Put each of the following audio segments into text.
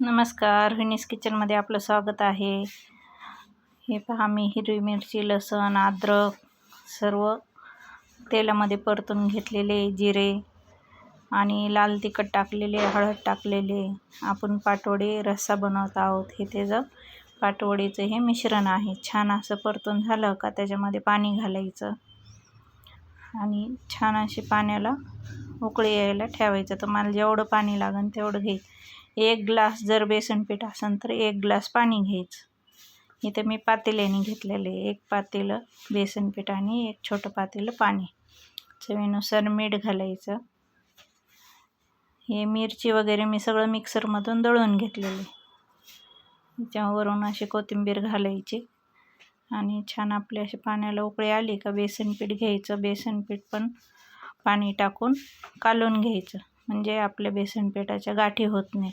नमस्कार विनीस किचनमध्ये आपलं स्वागत आहे. हे पहा मी हिरवी मिरची लसण अद्रक सर्व तेलामध्ये परतून घेतलेले जिरे आणि लाल तिखट टाकलेले हळद टाकलेले. आपण पाटवडी रस्सा बनवत आहोत. हे त्याचं पाटवडीचं हे मिश्रण आहे. छान असं परतून झालं का त्याच्यामध्ये पाणी घालायचं आणि छान असे पाण्याला उकळी यायला ठेवायचं. तर मला जेवढं पाणी लागेल तेवढं घ्यायचं एक ग्लास जर बेसन पीठ असेल तर एक ग्लास पाणी घ्यायचं. इथं मी पातेल्याने घेतलेले एक पातेलं बेसन पीठ आणि एक छोटं पातेलं पाणी. चवीनुसार मीठ घालायचं. हे मिरची वगैरे मी सगळं मिक्सरमधून दळून घेतलेले. त्याच्यावरून अशी कोथिंबीर घालायची. आणि छान आपली अशी पाण्याला उकळी आली का बेसन पीठ घ्यायचं. बेसन पीठ पण पाणी टाकून कालून घ्यायचं. म्हणजे आपल्या बेसनपिठाच्या गाठी होत नाही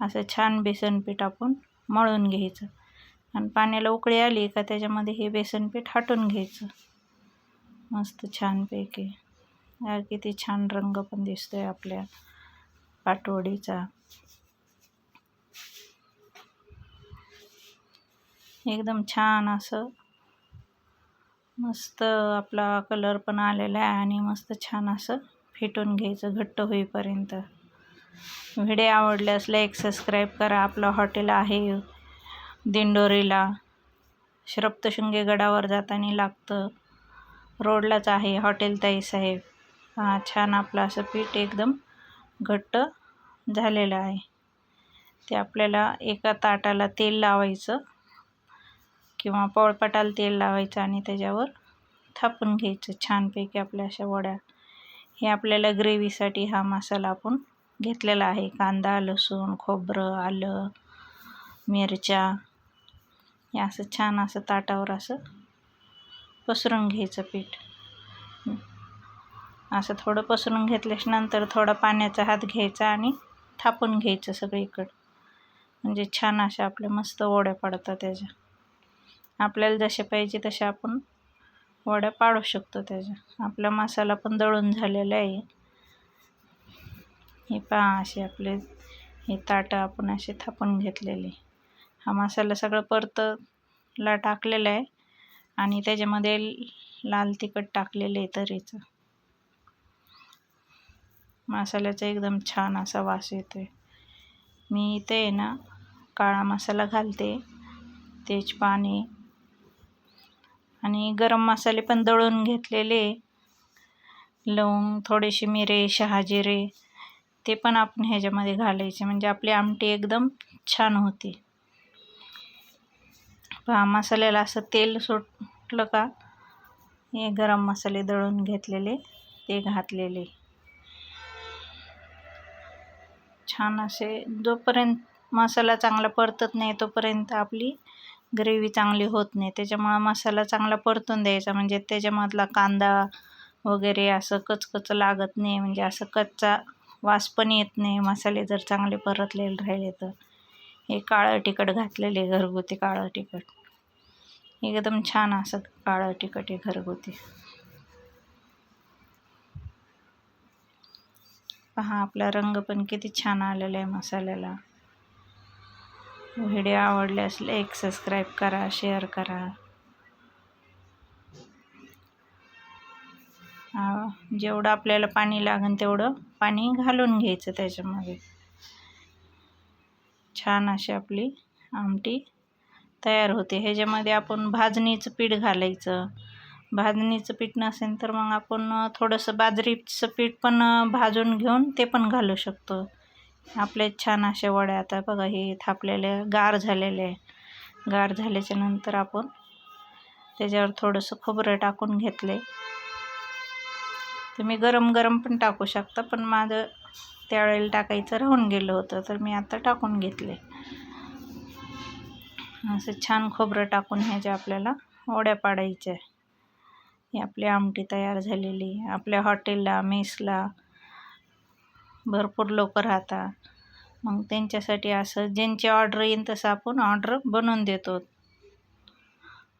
असं छान बेसनपीठ आपण मळून घ्यायचं. आणि पाण्याला उकळी आली का त्याच्यामध्ये हे बेसनपीठ हटून हाटून घ्यायचं. मस्त छानपैकी. किती छान रंग पण दिसतोय आपल्या पाटवडीचा. एकदम छान असं मस्त आपला कलर पण आलेला आहे आणि मस्त छान असं फेटून घ्यायचं घट्ट होईपर्यंत. व्हिडिओ आवडल्यास लाईक सबस्क्राईब करा. आपलं हॉटेल आहे दिंडोरीला. श्रप्तशृंगी गडावर जाताना लागतं. रोडलाच आहे हॉटेल ताई साहेब. हा छान आपलं असं पीठ एकदम घट्ट झालेलं आहे. ते आपल्याला एका ताटाला तेल लावायचं किंवा पोळपाटाला तेल लावायचं आणि त्याच्यावर थापून घ्यायचं छानपैकी आपल्या अशा वड्या. हे आपल्याला ग्रेव्हीसाठी हा मसाला आपण घेतलेला आहे. कांदा लसूण खोबरं आलं मिरच्या. हे असं छान असं ताटावर असं पसरून घ्यायचं पीठ. असं थोडं पसरून घेतल्याच्या नंतर थोडा पाण्याचा हात घ्यायचा आणि थापून घ्यायचं सगळीकडं. म्हणजे छान अशा आपल्या मस्त ओढ्या पडतात त्याच्या. आपल्याला जसे पाहिजे तसे आपण वड्या पाडू शकतो त्याच्या आपला मसाला पण दळून झालेला आहे. हे पहा असे आपले हे ताटं आपण असे थापून घेतलेले. हा मसाला सगळं परतला टाकलेला आहे आणि त्याच्यामध्ये लाल तिखट टाकलेलं आहे तरीचं. मसाल्याचा एकदम छान असा वास येतो आहे मी इथे आहे ना काळा मसाला घालते. तेजपाणी आणि गरम मसाले पण दळून घेतलेले. लवंग थोडेसे मिरे शहाजिरे ते पण आपण ह्याच्यामध्ये घालायचे. म्हणजे आपली आमटी एकदम छान होती. पहा मसाल्याला असं तेल सुटलं का? हे गरम मसाले दळून घेतलेले ते घातलेले. छान असे जोपर्यंत मसाला चांगला परतत नाही तोपर्यंत आपली ग्रेव्ही चांगली होत नाही. त्याच्यामुळं मसाला चांगला परतून द्यायचा. म्हणजे त्याच्यामधला कांदा वगैरे असं कचकच लागत नाही. म्हणजे असं कच्चा वास पण येत नाही. मसाले जर चांगले परतलेले राहिले तर. हे काळं तिखट घातलेले घरगुती काळं तिखट. एकदम छान असं काळं तिखट आहे घरगुती. पहा आपला रंग पण किती छान आलेला आहे मसाल्याला. व्हिडिओ आवडल्यास लाईक सबस्क्राईब करा शेअर करा. जेवढं आपल्याला पाणी लागेल तेवढं पाणी घालून घ्यायचं त्याच्यामध्ये छान अशी आपली आमटी तयार होते. ह्याच्यामध्ये आपण भाजणीचं पीठ घालायचं. भाजणीचं पीठ नसेल तर मग आपण थोडंसं बाजरीचं पीठ पण भाजून घेऊन ते पण घालू शकतो. आपले छान असे वड्या आता बघा हे थापलेले गार झालेले आहे गार झाल्याच्यानंतर आपण त्याच्यावर थोडंसं खोबरं टाकून घेतले. तुम्ही गरम गरम पण टाकू शकता पण माझं त्यावेळेला टाकायचं राहून गेलं होतं तर मी आता टाकून घेतले. असं छान खोबरं टाकून ह्याच्या आपल्याला वड्या पाडायच्या ही आपली आमटी तयार झालेली आपल्या हॉटेलला मेसला भरपूर लोक राहतात. मग त्यांच्यासाठी असं ज्यांची ऑर्डर येईल तसं आपण ऑर्डर बनवून देतो.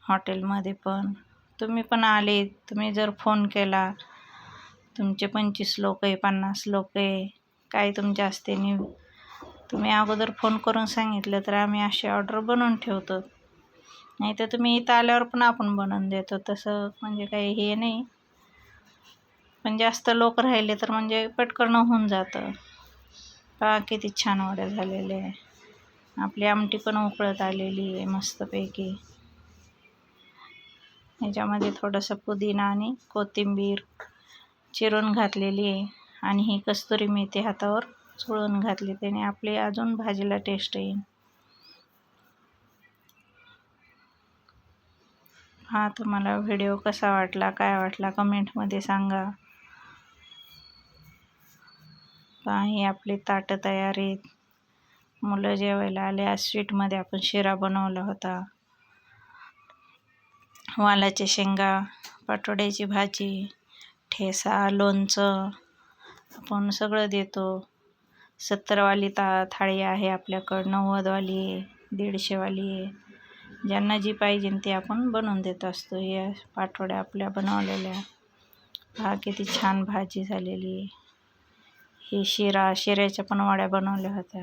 हॉटेलमध्ये पण. तुम्ही पण आले तुम्ही जर फोन केला तुमचे पंचवीस लोक आहे पन्नास लोक आहे काय तुमच्या असते नि तुम्ही अगोदर फोन करून सांगितलं तर आम्ही अशी ऑर्डर बनवून ठेवतो. नाही तर तुम्ही इथं आल्यावर पण आपण बनवून देतो. तसं म्हणजे काही हे नाही. पण जास्त लोक राहिले तर म्हणजे पटकन होऊन जातं. पहा किती छान वड्या झालेल्या आहे. आपली आमटी पण उकळत आलेली आहे मस्तपैकी. ह्याच्यामध्ये थोडंसं पुदिना आणि कोथिंबीर चिरून घातलेली आहे. आणि ही कस्तुरी मेथी हातावर चोळून घातली. त्याने आपली अजून भाजीला टेस्ट येईल हा तुम्हाला व्हिडिओ कसा वाटला काय वाटला कमेंटमध्ये सांगा. पहा आपले आपली ताटं तयार आहेत. मुलं जेवायला आले आज स्वीटमध्ये आपण शिरा बनवला होता. वालाच्या शेंगा पाटोड्याची भाजी ठेसा लोणचं आपण सगळं देतो. सत्तरवाली ता थाळी आहे आपल्याकडं नव्वदवाली आहे दीडशेवाली आहे. ज्यांना जी पाहिजे ते आपण बनवून देत असतो. या पाटोड्या आपल्या बनवलेल्या. हा किती छान भाजी झालेली आहे. ही शिरा शिऱ्याच्या पण वड्या बनवल्या होत्या.